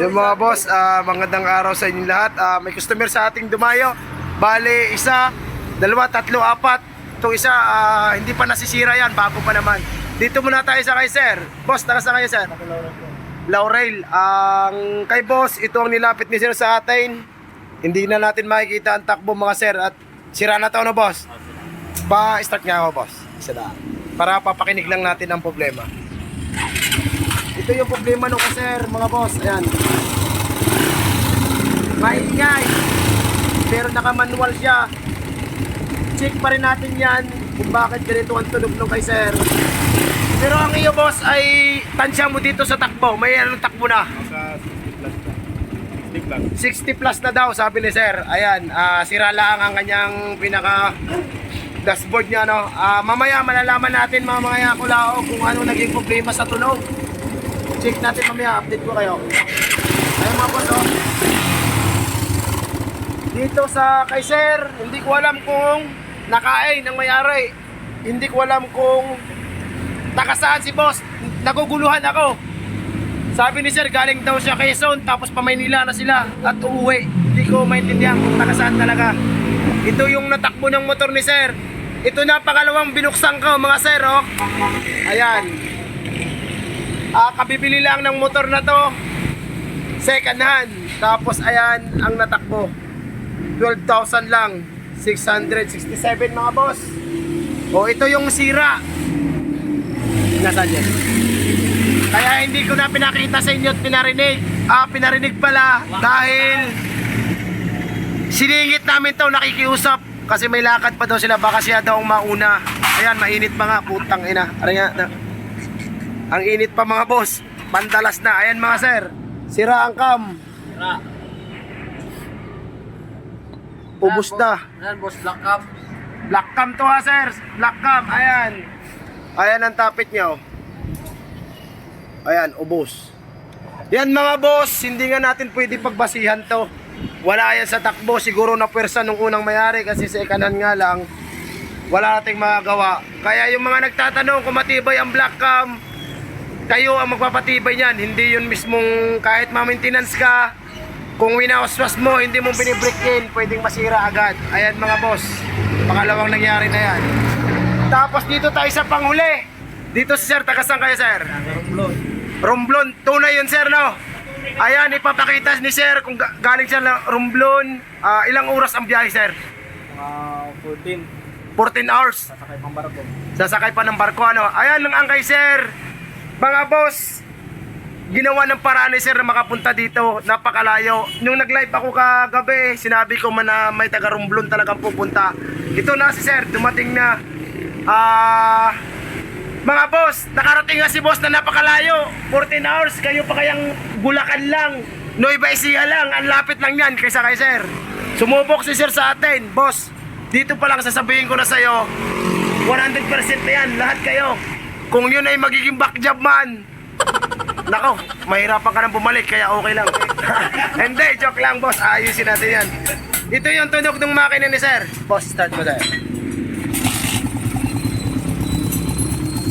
Yung mga boss, ah, magandang araw sa inyo lahat. Ah, may customer sa ating dumayo. Bale, isa, dalawa, tatlo, apat. Itong isa, ah, hindi pa nasisira yan, bago pa naman. Dito muna tayo sa kay sir. Boss, taga sa kayo sir? Laurel. Ang kay boss, ito ang nilapit ni sir sa atin. Hindi na natin makikita ang takbo mga sir. At sira na to no boss? Pa-start nga ako boss. Isa na. Para papakinig lang natin ang problema. Ito yung problema nung sir, mga boss. Ayan. Maingay. Pero naka-manual siya. Check pa rin natin yan kung bakit ganito ang tunog nung kay sir. Pero ang iyo boss ay tansya mo dito sa takbo. May anong takbo na? Nasa 60 plus na. 60 plus. 60 plus na daw sabi ni sir. Ayan, ah, sira lang ang kanyang pinaka dashboard niya no. Ah, mamaya malalaman natin mga mga kulao kung ano naging problema sa tunog. Check natin mamaya, update ko kayo. Ayun mga boss oh. Dito sa kay sir, hindi ko alam kung nakain ng may-ari. Hindi ko alam kung nakasaan si boss. Naguguluhan ako. Sabi ni sir, galing daw siya Quezon, tapos pa Maynila na sila at uuwi. Hindi ko maintindihan kung taga saan talaga. Ito yung natakbo ng motor ni sir. Ito na pangalawang binuksan ko mga sir, oh. Ayan. Ah, kabibili lang ng motor na to. Second hand. Tapos ayan ang natakbo. 12,000 lang. 667 mga boss. O ito yung sira. Nasaan yan? Kaya hindi ko na pinakita sa inyo at pinarinig. Ah, pinarinig pala dahil siningit namin to nakikiusap kasi may lakad pa daw sila baka siya daw ang mauna. Ayan, mainit pa nga, putang ina. Aray nga, na. Ang init pa mga boss. Pandalas na. Ayan mga sir. Sira ang cam. Ubus na. Yan, boss, black cam. Black cam to ha sir. Black cam. Ayan. Ayan ang tapit niya oh. Ayan, ubos. Yan mga boss, hindi nga natin pwede pagbasihan to. Wala yan sa takbo, siguro na pwersa nung unang mayari kasi sa ikanan nga lang, wala nating magagawa. Kaya yung mga nagtatanong kung matibay ang black cam, kayo ang magpapatibay niyan. Hindi yun mismong kahit ma-maintenance ka, kung winawaswas mo, hindi mo binibrikin, pwedeng masira agad. Ayan mga boss, pangalawang nangyari na yan. Tapos dito tayo sa panghuli. Dito si sir, taga saan kayo sir? Romblon, tunay yun sir no? Ayan, ipapakita ni sir kung ga- galing siya na Romblon. Ah, ilang oras ang biyahe sir? Mga 14. 14 hours. Sasakay pang barko. Sasakay pa ng barko ano. Ayan ang angkay sir. Mga boss, ginawa ng paraan na makapunta dito. Napakalayo. Nung nag-live ako kagabi, sinabi ko man na may taga Romblon talagang pupunta. Ito na si sir, dumating na. Ah... mga boss, nakarating nga si boss na napakalayo. 14 hours, kayo pa kayang Bulacan lang. Nueva Ecija lang, ang lapit lang yan kaysa kay sir. Sumubok si sir sa atin. Boss, dito pa lang sasabihin ko na sa'yo, 100% na yan, lahat kayo. Kung yun ay magiging back job man, Nako, mahirapan ka nang bumalik kaya okay lang. Hindi, joke lang boss, ayusin natin yan. Ito yung tunog ng makina ni sir. Boss, start mo sir.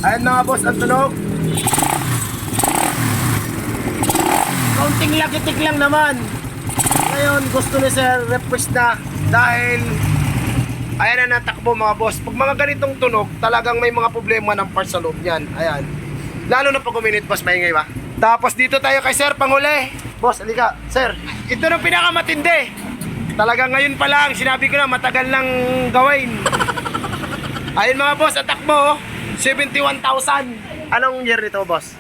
Ayan mga boss, ang tunog. Kaunting lakitik lang naman. Ngayon, gusto ni sir, request na dahil ayan na natakbo mga boss. Pag mga ganitong tunog, talagang may mga problema ng parts sa loob niyan. Ayan. Lalo na pag uminit, boss, maingay ba? Tapos dito tayo kay sir, panghuli. Boss, halika. Sir, ito na pinakamatindi. Talagang ngayon pa lang, sinabi ko na matagal nang gawin. Ayun mga boss, atak mo, 71,000. Anong year nito, boss?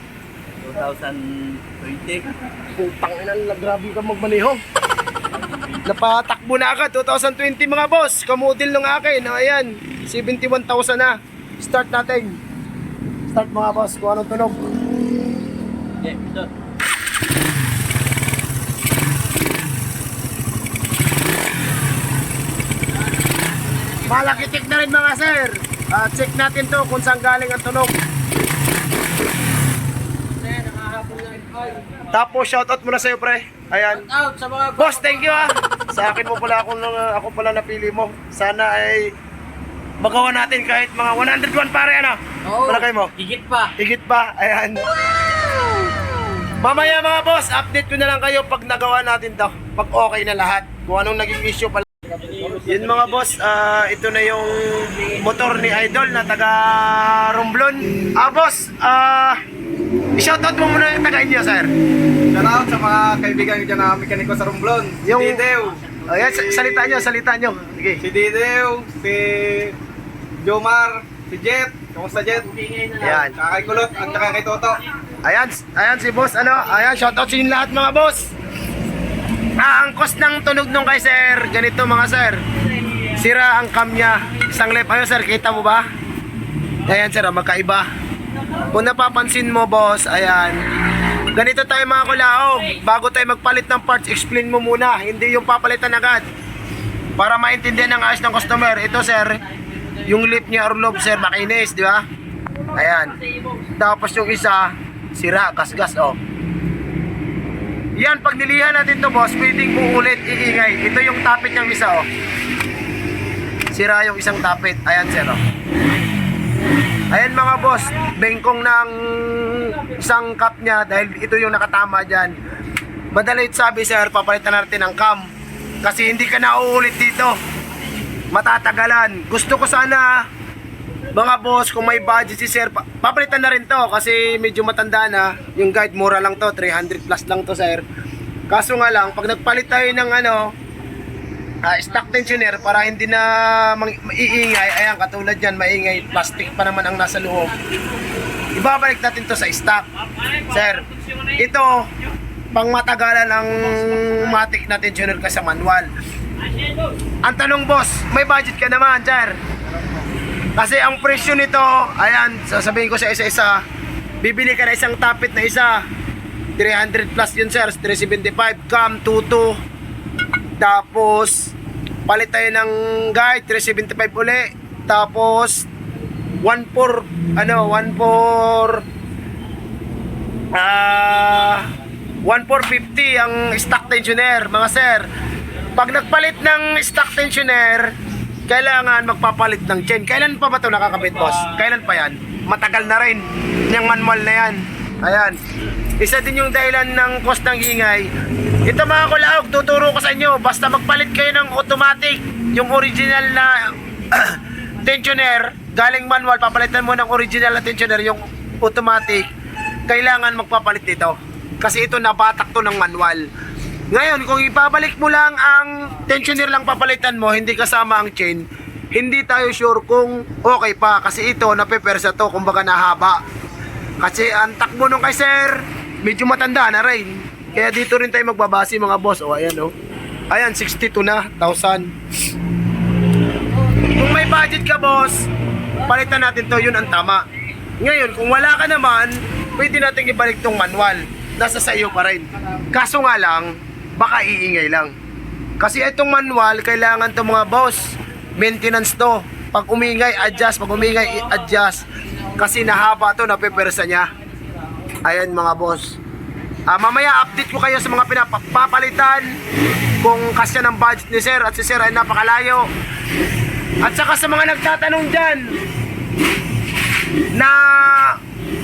2020. Putang ina, grabe ka magmaneho. Napatakbo na agad, 2020 mga boss. Kamodel ng akin, ayan, 71,000 na. Start natin. Start mga boss, kung anong tunog. Okay, ito. Malakitik na rin mga sir. Ah, check natin to kung saan galing ang tunog. Tapos shoutout muna sa'yo pre. Ayan. Out sa mga Boss, thank you ah. Sa akin mo pala ako, ako pala napili mo. Sana ay magawa natin kahit mga 101 pare ano. Oo. Palagay mo. Higit pa. Higit pa. Ayan. Mamaya mga boss, update ko na lang kayo pag nagawa natin to. Pag okay na lahat. Kung anong naging issue pala. Yun mga boss, ah, ito na yung motor ni Idol na taga Romblon. Ah boss, ah, i-shoutout mo muna yung taga inyo sir. Shout out sa mga kaibigan ko dyan na mekaniko sa Romblon. Si Yung- Didew. Ayan, sa- salita nyo, salita nyo. Sige. Si Didew, si Jomar, si Jet. Kamusta Jet? Ayan. Saka kay Kulot at saka kay Toto. Ayan, ayan si boss, ano, ayan, shoutout sa inyo lahat mga boss. Ah, ang cost ng tunog nung kay sir, ganito mga sir. Sira ang cam niya. Isang left, ayun sir, kita mo ba? Ayan sir, ah, magkaiba. Kung napapansin mo boss, ayan. Ganito tayo mga kulaog. Bago tayo magpalit ng parts, explain mo muna. Hindi yung papalitan agad. Para maintindihan ng ayos ng customer. Ito sir, yung lip niya or sir, makinis, di ba? Ayan. Tapos yung isa, sira, gasgas, oh. Yan, pag nilihan natin to boss, pwedeng uulit, iingay. Ito yung tapit ng isa, oh. Sira yung isang tapit. Ayan, sir, oh. Ayan mga boss, bengkong ng isang cup niya dahil ito yung nakatama dyan. Madalit sabi sir, papalitan natin ang cam. Kasi hindi ka na uulit dito. Matatagalan. Gusto ko sana mga boss, kung may budget si sir, pa- papalitan na rin to kasi medyo matanda na. Yung guide, mura lang to, 300 plus lang to sir. Kaso nga lang, pag nagpalit tayo ng ano, ah, stock tensioner para hindi na maiingay, ayan, katulad yan, maingay, plastic pa naman ang nasa loob. Ibabalik natin to sa stock. Sir, ito, pang matagalan ang matic na tensioner ka sa manual. Ang tanong boss, may budget ka naman, sir. Kasi ang presyo nito, ayan, sasabihin ko sa isa-isa, bibili ka na isang tapit na isa. 300 plus yun sir, 375, cam, tuto. Tapos, palit tayo ng guide, 375 uli. Tapos, 1 ano, 1 ah, 1,450 ang stock tensioner, mga sir. Pag nagpalit ng stock tensioner, kailangan magpapalit ng chain. Kailan pa ba ito nakakabit, boss? Kailan pa yan? Matagal na rin. Yung manual na yan. Ayan. Isa din yung dahilan ng cost ng ingay. Ito mga kulaog, tuturo ko sa inyo. Basta magpalit kayo ng automatic. Yung original na tensioner, galing manual, papalitan mo ng original na tensioner, yung automatic, kailangan magpapalit dito. Kasi ito nabatak to ng manual. Ngayon, kung ipabalik mo lang ang tensioner lang papalitan mo, hindi kasama ang chain, hindi tayo sure kung okay pa. Kasi ito, napepersa to, kumbaga nahaba. Kasi ang takbo nung kay sir, medyo matanda na rin. Kaya dito rin tayo magbabase mga boss. O, ayan o. Ayan, 62 na, 1,000. Kung may budget ka boss, palitan natin to, yun ang tama. Ngayon, kung wala ka naman, pwede natin ibalik tong manual. Nasa sa iyo pa rin. Kaso nga lang, baka iingay lang. Kasi itong manual, kailangan to mga boss. Maintenance to. Pag umingay, adjust. Pag umingay, adjust. Kasi nahaba to, napepersa niya. Ayan mga boss. Ah, mamaya update ko kayo sa mga pinapapalitan kung kasya ng budget ni sir at si sir ay napakalayo. At saka sa mga nagtatanong dyan na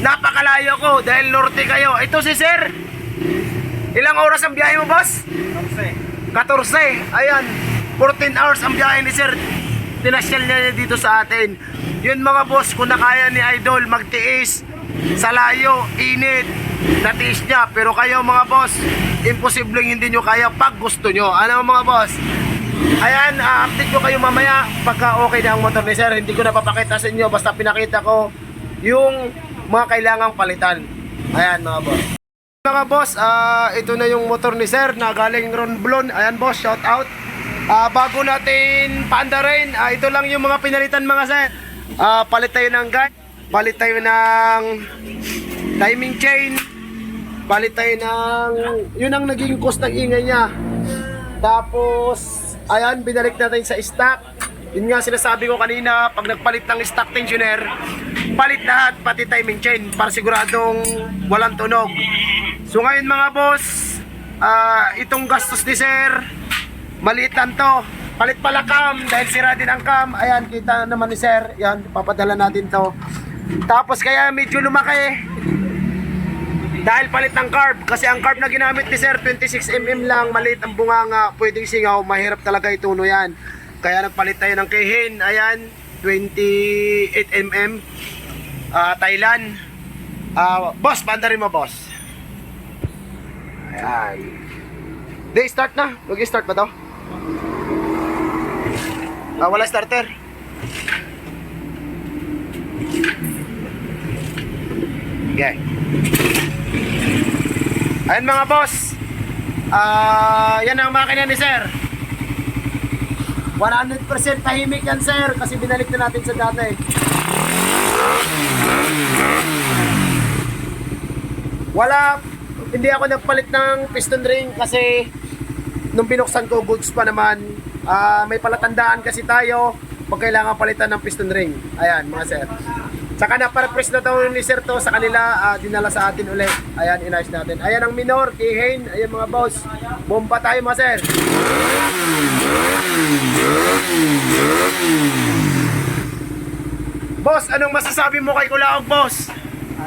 napakalayo ko dahil norte kayo. Ito si sir. Ilang oras ang biyahe mo, boss? Kamse. 14. Ayan. 14 hours ang biyahe ni sir. Tinasyal niya dito sa atin. Yun mga boss, kung nakaya ni Idol magtiis sa layo, init, natiis niya. Pero kayo mga boss, imposibleng hindi nyo kaya pag gusto nyo. Ano mga boss? Ayan, uh, update ko kayo mamaya pagka okay na ang motor ni sir. Hindi ko napapakita sa inyo, basta pinakita ko yung mga kailangang palitan. Ayan mga boss. Mga boss, ah, ito na yung motor ni Sir na galing Ron Blon. Ayan boss, shout out. Ah, bago natin paandarin, ah, ito lang yung mga pinalitan mga sir. Ah, palit tayo ng guide, palit tayo ng timing chain, palit tayo ng, yun ang naging cost ng ingay niya. Tapos, ayan, binalik natin sa stock. Yun nga sinasabi ko kanina, pag nagpalit ng stock tensioner, palit lahat, pati timing chain, para siguradong walang tunog. So ngayon mga boss, ah, itong gastos ni sir, maliit lang to. Palit pala cam, dahil sira din ang cam. Ayan, kita naman ni sir. Yan, papadala natin to. Tapos kaya medyo lumaki. Dahil palit ng carb. Kasi ang carb na ginamit ni Sir, 26mm lang, maliit ang bunganga, pwedeng singaw, mahirap talaga ituno yan. Kaya nagpalit tayo ng kehin, ayan, 28mm, ah Thailand. Ah, boss, bandarin mo, boss. Ayan. Day, start na. Mag-start ba to? Ah, wala starter. Okay. Ayan mga boss. Ah, yan ang makina ni sir. 100% tahimik yan sir kasi binalik na natin sa dati. Wala, hindi ako nagpalit ng piston ring kasi nung binuksan ko goods pa naman. Ah, may palatandaan kasi tayo pag kailangan palitan ng piston ring. Ayan mga sir. Saka na para press na daw ni Sir to sa kanila, ah, dinala sa atin ulit. Ayan, inayos natin. Ayan ang minor, kay Hain. Ayan mga boss. Bomba tayo mga sir. Boss, anong masasabi mo kay Kulaog, boss?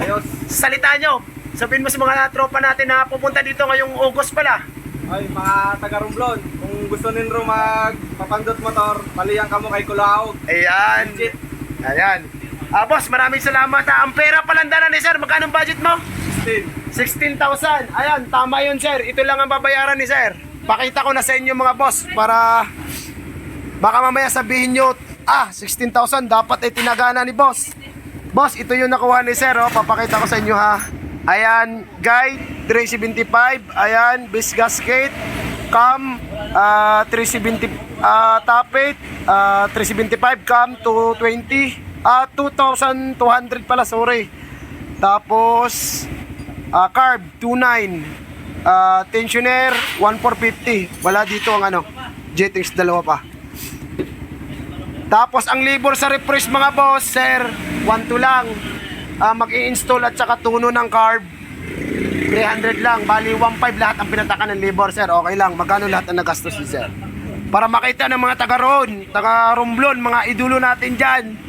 Ayos. Salita nyo. Sabihin mo sa mga tropa natin na pupunta dito ngayong August pala. Ay, mga taga Romblon, kung gusto ninyo magpapandot motor, palihan ka mo kay Kulaog. Ayan. Legit. Ayan. Ah, boss, maraming salamat. Ah, ang pera palandanan ni sir. Magkano budget mo? 16. 16,000. Ayan, tama yun, sir. Ito lang ang babayaran ni sir. Pakita ko na sa inyo mga boss para baka mamaya sabihin nyo, ah, 16,000 dapat ay tinagana ni boss. Boss, ito yung nakuha ni sir, oh. Papakita ko sa inyo ha. Ayan, guide 375. Ayan, bis gasket. Cam ah 370 ah tapet ah 375 cam 220 ah 2,200 pala sorry. Tapos ah carb 29 ah tensioner 1450 wala dito ang ano jetings dalawa pa. Tapos ang libor sa refresh mga boss sir 1 to lang. Ah, mag-i-install at saka tuno ng carb 300 lang. Bali 1.5 lahat ang pinatakan ng libor sir. Okay lang magkano lahat ang nagastos ni sir? Para makita ng mga taga roon taga Romblon mga idulo natin dyan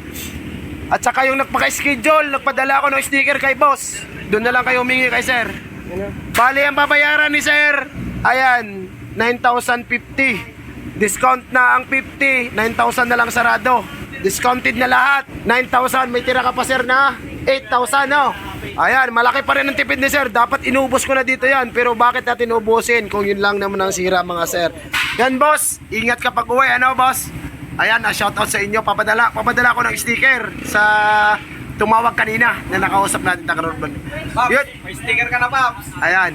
at saka yung nagpaka-schedule, nagpadala ako ng sticker kay boss. Doon na lang kayo humingi kay sir. Bali, ang babayaran ni sir, ayan, 9,050. Discount na ang 50, 9,000 na lang sarado. Discounted na lahat, 9,000. May tira ka pa sir na 8,000, no? Ayan, malaki pa rin ang tipid ni sir. Dapat inubos ko na dito yan. Pero bakit natin ubusin kung yun lang naman ang sira mga sir? Yan boss, ingat ka pag uwi, ano boss? Ayan, ah, shoutout sa inyo. Papadala, papadala ko ng sticker sa tumawag kanina na nakausap natin taga Urban. Paps, Yun, may sticker ka na, Paps. ayan.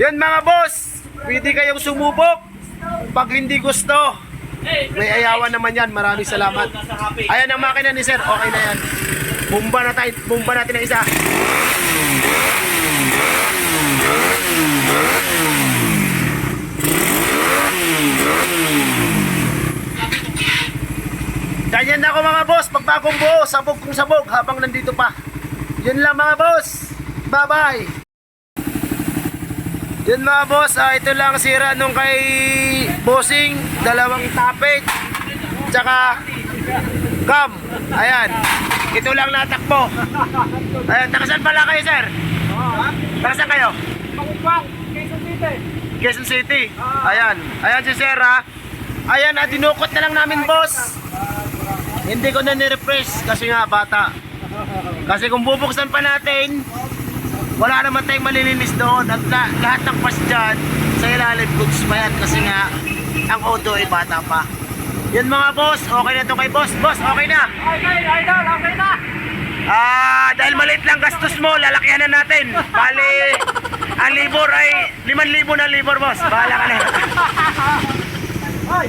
Yun mga boss, pwede kayong sumubok. Pag hindi gusto, may ayawan naman yan. Maraming salamat. Ayan ang makina ni sir. Okay na yan. Bumba na tayo. Bumba natin na isa. Ganyan na ako mga boss. Pag bagong buo, sabog kong sabog habang nandito pa. Yun lang mga boss. Bye-bye. Yun mga boss, ah, ito lang sira nung kay Bossing, dalawang tapet, tsaka gum. Ayan, ito lang natakbo. Ayan, takasan pala kayo sir? Takasan kayo? Quezon City. Ayan, ayan si sir ha. Ayan, ah, dinukot na lang namin boss. Hindi ko na ni-refresh kasi nga bata. Kasi kung bubuksan pa natin, wala naman tayong malilinis doon at la- lahat ng pas dyan sa ilalim goods pa yan kasi nga ang auto ay bata pa. Yun mga boss, okay na to kay boss. Boss, okay na. Okay, idol, okay na. Ah, dahil maliit lang gastos mo, lalakyan na natin. Bali, ang libor ay 5,000 na libor, boss. Bahala ka na. Ay,